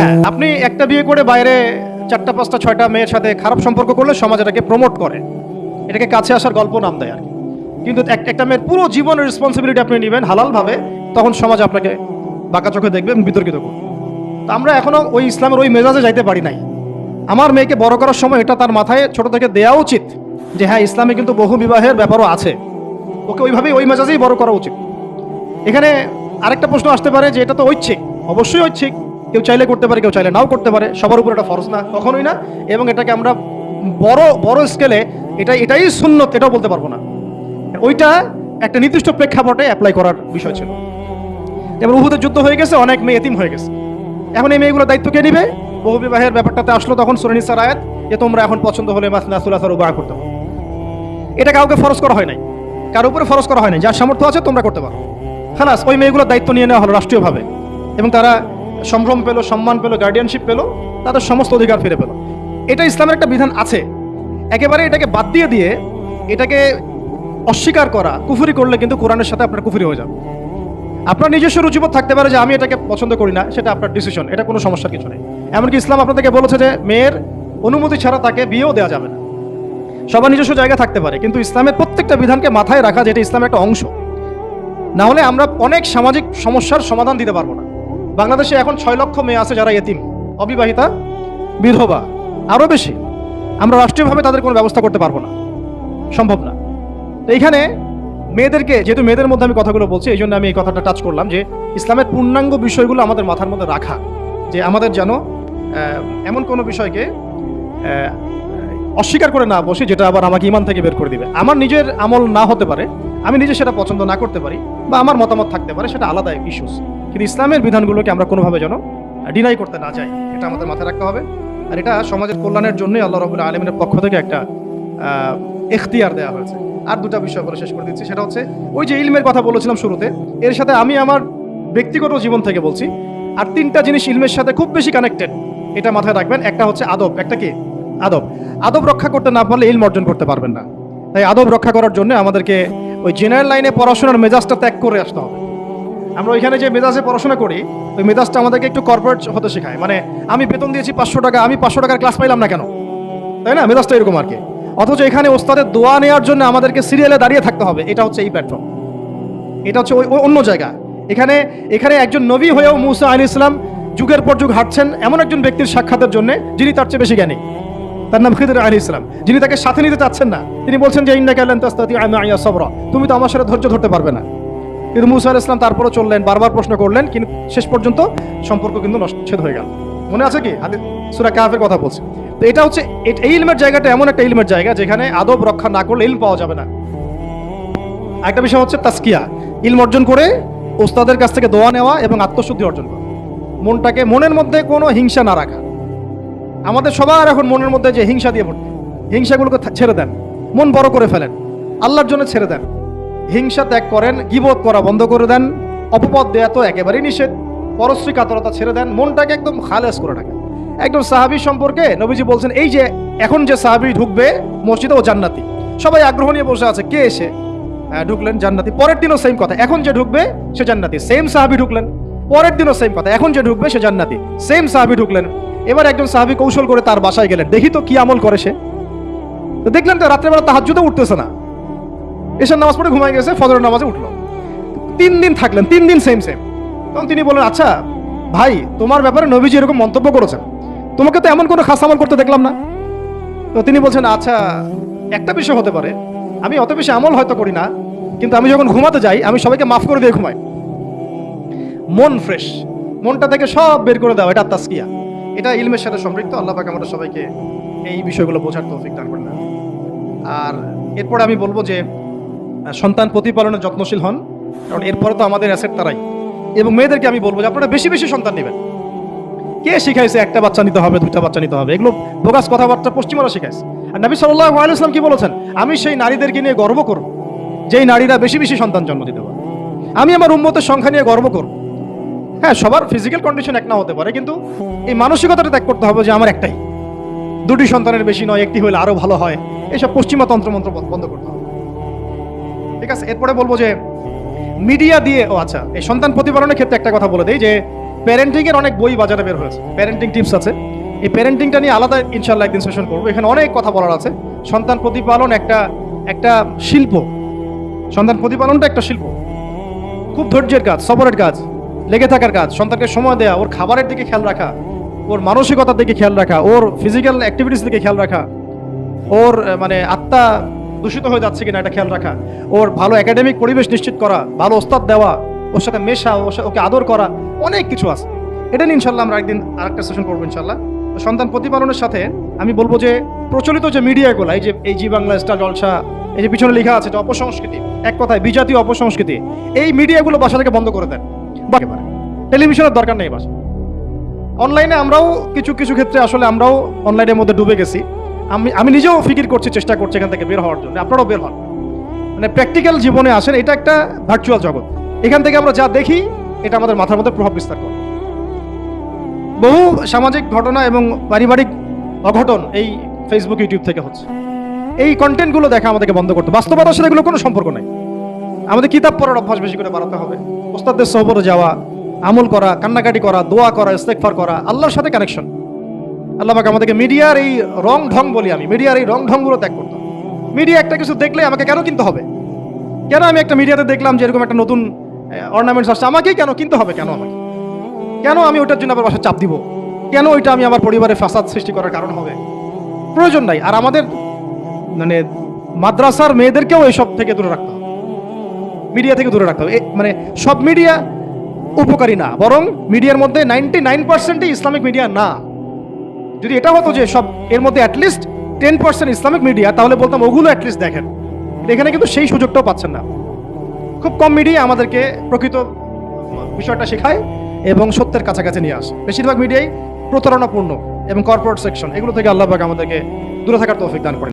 হ্যাঁ আপনি একটা বিয়ে করে বাইরে চারটা পাঁচটা ছয়টা মেয়ের সাথে খারাপ সম্পর্ক করলে সমাজ এটাকে প্রমোট করে এটাকে কাছে আসার গল্প নাম দেয় আর কি। কিন্তু এক- একটা মেয়ের পুরো জীবনের রেসপন্সিবিলিটি আপনি নেবেন হালালভাবে তখন সমাজ আপনাকে বাঁকা চোখে দেখবে এবং বিতর্কিত করবে। তো আমরা এখনও ওই ইসলামের ওই মেজাজে যাইতে পারি নাই। আমার মেয়েকে বড় করার সময় এটা তার মাথায় ছোট থেকে দেওয়া উচিত যে হ্যাঁ ইসলামে কিন্তু বহু বিবাহের ব্যাপারও আছে। ওকে ওইভাবেই ওই মেজাজেই বড় করা উচিত। এখানে আরেকটা প্রশ্ন আসতে পারে যে এটা তো ঐচ্ছিক। অবশ্যই ঐচ্ছিক। কেউ চাইলে করতে পারে, কেউ চাইলে নাও করতে পারে, সবার উপর এটা ফরজ না, কখনোই না। এবং এটাকে আমরা বড় বড় স্কেলে এটা, এটাই সুন্নত, এটাও বলতে পারব না। ওইটা একটা নির্দিষ্ট প্রেক্ষাপটে অ্যাপ্লাই করার বিষয় ছিল। যেমন উহুদের যুদ্ধ হয়ে গেছে, অনেক মেয়ে এতিম হয়ে গেছে। এখন এই মেয়েগুলো দায়িত্ব কে নিবে? বহু বিবাহের ব্যাপারটাতে আসলো তখন সুরনিসার আয়াত, যে তোমরা এখন পছন্দ হলে মাস মাসনাসুলাসার উবাহ করতে পারো। এটা কাউকে ফরজ করা হয় নাই। কার উপরে ফরজ করা হয় নাই। যার সামর্থ্য আছে তোমরা করতে পারো। খালাস, ওই মেয়েগুলোর দায়িত্ব নিয়ে নেওয়া হলো রাষ্ট্রীয়ভাবে। এবং তারা সম্ভ্রম পেল, সম্মান পেল গার্ডিয়ানশিপ পেল, তাদের সমস্ত অধিকার ফিরে পেল। এটা ইসলামের একটা বিধান আছে। একেবারে এটাকে বাদ দিয়ে দিয়ে এটাকে অস্বীকার করা, কুফুরি করলে কিন্তু কোরআনের সাথে আপনার কুফুরি হয়ে যাবে। আপনার নিজস্ব রুচিবোধ থাকতে পারে যে আমি এটাকে পছন্দ করি না, সেটা আপনার ডিসিশন এটা কোনো সমস্যার কিছু নেই। এমনকি ইসলাম আপনাদেরকে বলেছে যে মেয়ের অনুমতি ছাড়া তাকে বিয়েও দেওয়া যাবে না। সবার নিজস্ব জায়গা থাকতে পারে, কিন্তু ইসলামের প্রত্যেকটা বিধানকে মাথায় রাখা যেটা ইসলামের একটা অংশ। না হলে আমরা অনেক সামাজিক সমস্যার সমাধান দিতে পারব না। বাংলাদেশে এখন ছয় লক্ষ মেয়ে আছে যারা এতিম, অবিবাহিতা, বিধবা, আরও বেশি। আমরা রাষ্ট্রীয়ভাবে তাদের কোনো ব্যবস্থা করতে পারব না। সম্ভব না। তো এইখানে মেয়েদেরকে, যেহেতু মেয়েদের মধ্যে আমি কথাগুলো বলছি, এই জন্য আমি এই কথাটা টাচ করলাম যে ইসলামের পূর্ণাঙ্গ বিষয়গুলো আমাদের মাথার মধ্যে রাখা, যে আমাদের যেন এমন কোনো বিষয়কে অস্বীকার করে না বসে, যেটা আবার আমাকে ইমান থেকে বের করে দিবে। আমার নিজের আমল না হতে পারে, আমি নিজে সেটা পছন্দ না করতে পারি, বা আমার মতামত থাকতে পারে, সেটা আলাদা ইস্যুস কিন্তু ইসলামের বিধানগুলোকে আমরা কোনোভাবে যেন ডিনাই করতে না চাই, এটা আমাদের মাথায় রাখতে হবে। আর এটা সমাজের কল্যাণের জন্যই আল্লাহ রবুল্লা আলমিনের পক্ষ থেকে একটা এখতিয়ার দেওয়া হয়েছে। আর দুটা বিষয় বলে শেষ করে দিচ্ছি, সেটা হচ্ছে, ওই যে ইলমের কথা বলেছিলাম শুরুতে, এর সাথে আমি আমার ব্যক্তিগত জীবন থেকে বলছি, আর তিনটা জিনিস ইলমের সাথে খুব বেশি কানেক্টেড এটা মাথায় রাখবেন। একটা হচ্ছে আদব, একটা কি? আদব। আদব রক্ষা করতে না পারলে ইলম অর্জন করতে পারবেন না। তাই আদব রক্ষা করার জন্য আমাদেরকে ওই জেনারেল লাইনে পড়াশোনার মেজাজটা ত্যাগ করে আসতে হবে। আমরা ওইখানে যে মেজাজে পড়াশোনা করি, ওই মেজাজটা আমাদেরকে একটু কর্পোরেট হতে শেখায়। মানে আমি বেতন দিয়েছি পাঁচশো টাকা, আমি পাঁচশো টাকার ক্লাস পাইলাম না কেন? তাই না? মেজাজটা এরকম আর কি। অথচ এখানে ওস্তাদের দোয়া নেওয়ার জন্য আমাদেরকে সিরিয়ালে দাঁড়িয়ে থাকতে হবে, এটা হচ্ছে এই প্ল্যাটফর্ম এটা হচ্ছে ওই অন্য জায়গা। এখানে এখানে একজন নবী হয়েও মুসা আলী ইসলাম যুগের পর যুগ হাঁটছেন এমন একজন ব্যক্তির সাক্ষাতের জন্য, যিনি তার চেয়ে বেশি জ্ঞানী। তার নাম খিদির আলী ইসলাম যিনি তাকে সাথে নিতে চাচ্ছেন না, তিনি বলছেন যে আমি আইয়া তুমি তো আমার সাথে ধৈর্য ধরতে পারবে না। কিন্তু মুসা আলাইহিস ইসলাম তারপরে চললেন, বারবার প্রশ্ন করলেন, কিন্তু শেষ পর্যন্ত সম্পর্ক কিন্তু নচ্ছেদ হয়ে গেল। মনে আছে কি? হাদিস সুরা কাহাফের কথা বলছে। তো এটা হচ্ছে এই ইলমের জায়গাটা এমন একটা ইলমের জায়গা যেখানে আদব রক্ষা না করলে ইলম পাওয়া যাবে না। একটা বিষয় হচ্ছে তাস্কিয়া। ইলম অর্জন করে ওস্তাদের কাছ থেকে দোয়া নেওয়া এবং আত্মশুদ্ধি অর্জন করা। মনটাকে মনের মধ্যে কোনো হিংসা না রাখা। আমাদের সবার এখন মনের মধ্যে যে হিংসা দিয়ে ভর্তি। হিংসাগুলোকে ছেড়ে দেন। মন বড় করে ফেলেন। আল্লাহর জন্য ছেড়ে দেন। হিংসা ত্যাগ করেন গিবোধ করা বন্ধ করে দেন অপপদ দেয়া তো একেবারেই নিষেধ। পরশ্রী কাতরতা ছেড়ে দেন মনটাকে একদম খালেস করে রাখেন। একদম সাহাবি সম্পর্কে নবীজি বলছেন এই যে এখন যে সাহাবি ঢুকবে মসজিদে ও জান্নাতি। সবাই আগ্রহ নিয়ে বসে আছে কে এসে হ্যাঁ, ঢুকলেন জান্নাতি। পরের দিনও সেম কথা এখন যে ঢুকবে সে জান্নাতি। সেম সাহাবি ঢুকলেন। পরের দিনও সেম কথা এখন যে ঢুকবে সে জান্নাতি। সেম সাহাবি ঢুকলেন। এবার একজন সাহাবি কৌশল করে তার বাসায় গেলেন দেখি তো কি আমল করে সে? দেখলেন তো রাত্রেবেলা তাহাজ্জুদে উঠতেছে না। এসার নামাজ পড়ে ঘুমায় গেছে, ফজরের নামাজে উঠল। তিন দিন থাকলেন, তিন দিন সেম সেম তখন তিনি বললেন আচ্ছা ভাই, তোমার ব্যাপারে নবীজি এরকম মন্তব্য করেছেন। তোমাকে তো এমন কোনো খাস আমল করতে দেখলাম না। তো তিনি বলছেন আচ্ছা একটা বিষয় হতে পারে। আমি অত বেশি আমল হয়তো করি না, কিন্তু আমি যখন ঘুমাতে যাই, আমি সবাইকে মাফ করে দিয়ে ঘুমাই। মন ফ্রেশ মনটা থেকে সব বের করে দাও, এটা তাস্কিয়া এটা ইলমের সাথে সম্পৃক্ত, আল্লাহ পাক আমাদের সবাইকে এই বিষয়গুলো বোঝার তৌফিক দান করেন। আর এরপরে আমি বলব যে সন্তান প্রতিপালনে যত্নশীল হন, কারণ এরপরে তো আমাদের অ্যাসেট তারাই। এবং মেয়েদেরকে আমি বলব যে আপনারা বেশি বেশি সন্তান নেবেন। কে শিখাইছে একটা বাচ্চা নিতে হবে, দুইটা বাচ্চা নিতে হবে? এগুলো বোগাস কথাবার্তা পশ্চিমারা শিখাইছে। আর নবী সাল্লাহ আলাইসলাম কি বলেছেন? আমি সেই নারীদেরকে নিয়ে গর্ব করব, যেই নারীরা বেশি বেশি সন্তান জন্ম দিতে পারে। আমি আমার উন্মতের সংখ্যা নিয়ে গর্ব করব। হ্যাঁ সবার ফিজিক্যাল কন্ডিশন এক না হতে পারে, কিন্তু এই মানসিকতাটা ত্যাগ করতে হবে যে আমার একটাই। দুটি সন্তানের বেশি নয়, একটি হলে আরও ভালো হয়। এসব পশ্চিমা তন্ত্রমন্ত্র বন্ধ করতে হবে। ঠিক আছে, এরপরে বলব যে মিডিয়া দিয়ে, ও আচ্ছা এই সন্তান প্রতিপালনের ক্ষেত্রে একটা কথা বলে দেই যে প্যারেন্টিংয়ের অনেক বই বাজারে বের হয়েছে প্যারেন্টিং টিপস আছে। এই প্যারেন্টিংটা নিয়ে আলাদা ইনশাল্লাহ একদিন সেশন করব। এখানে অনেক কথা বলার আছে। সন্তান প্রতিপালন একটা একটা শিল্প। সন্তান প্রতিপালনটা একটা শিল্প। খুব ধৈর্যের কাজ সবরের কাজ, লেগে থাকার কাজ, সন্তানকে সময় দেওয়া ওর খাবারের দিকে খেয়াল রাখা, ওর মানসিকতার দিকে খেয়াল রাখা, ওর ফিজিক্যাল অ্যাক্টিভিটিস দিকে খেয়াল রাখা, ওর মানে আত্মা দূষিত হয়ে যাচ্ছে কিনা এটা খেয়াল রাখা। ওর ভালো একাডেমিক পরিবেশ নিশ্চিত করা, ভালো ওস্তাদ দেওয়া, ওর সাথে মেশা ওকে আদর করা, অনেক কিছু আছে। এটা নিয়ে ইনশাল্লাহ আমরা একদিন আরেকটা সেশন করব ইনশাল্লাহ সন্তান প্রতিপালনের সাথে আমি বলব যে, প্রচলিত যে মিডিয়াগুলো, এই যে, এই জি বাংলা, স্টার জলসা, এই যে পিছনে লেখা আছে যে অপসংস্কৃতি, এক কথায় বিজাতীয় অপসংস্কৃতি, এই মিডিয়াগুলো বাসা থেকে বন্ধ করে দেন। বা একেবারে টেলিভিশনের দরকার নেই বাসা। অনলাইনে আমরাও কিছু কিছু ক্ষেত্রে আসলে আমরাও অনলাইনের মধ্যে ডুবে গেছি। আমি আমি নিজেও ফিকির করছি, চেষ্টা করছি এখান থেকে বের হওয়ার জন্য। আপনারাও বের হন। মানে প্র্যাকটিক্যাল জীবনে আসেন, এটা একটা ভার্চুয়াল জগৎ। এখান থেকে আমরা যা দেখি, এটা আমাদের মাথার মধ্যে প্রভাব বিস্তার করে। বহু সামাজিক ঘটনা এবং পারিবারিক অঘটন এই ফেসবুক ইউটিউব থেকে হচ্ছে। এই কন্টেন্টগুলো দেখা আমাদেরকে বন্ধ করতে বাস্তবতার সাথে এগুলো কোনো সম্পর্ক নেই। আমাদের কিতাব পড়ার অভ্যাস বেশি করে বাড়াতে হবে। ওস্তাদদের সহবরে যাওয়া, আমল করা, কান্নাকাটি করা, দোয়া করা ইস্তেকফার করা, আল্লাহর সাথে কানেকশন আল্লাহ আমাদেরকে মিডিয়ার এই রং ঢং বলি আমি, মিডিয়ার এই রং ঢংগুলো ত্যাগ করতে হবে। মিডিয়া একটা কিছু দেখলে আমাকে কেন কিনতে হবে? কেন আমি একটা মিডিয়াতে দেখলাম যে এরকম একটা নতুন অর্নামেন্টস আসছে? আমাকেই কেন কিনতে হবে? কেন আমাকে? কেন আমি ওটার জন্য আবার বাসা চাপ দিব? কেন ওইটা আমি আমার পরিবারে ফাসাদ সৃষ্টি করার কারণ হবে? প্রয়োজন নাই। আর আমাদের মানে মাদ্রাসার মেয়েদেরকেও এইসব থেকে দূরে রাখতে হবে। মিডিয়া থেকে দূরে রাখতে হবে। মানে সব মিডিয়া উপকারী না। বরং মিডিয়ার মধ্যে নাইনটি নাইন পার্সেন্টই ইসলামিক মিডিয়া না। যদি এটা হতো যে সব এর মধ্যে at least ten percent Islamic media তাহলে বলতাম ওগুলো অ্যাটলিস্ট দেখেন। এখানে কিন্তু সেই সুযোগটাও পাচ্ছেন না। খুব কম মিডিয়া আমাদেরকে প্রকৃত বিষয়টা শেখায় এবং সত্যের কাছাকাছি নিয়ে আসে। বেশিরভাগ মিডিয়াই প্রতারণাপূর্ণ এবং কর্পোরেট সেকশন এগুলো থেকে আল্লাহ পাক আমাদেরকে দূরে থাকার তৌফিক দান করেন।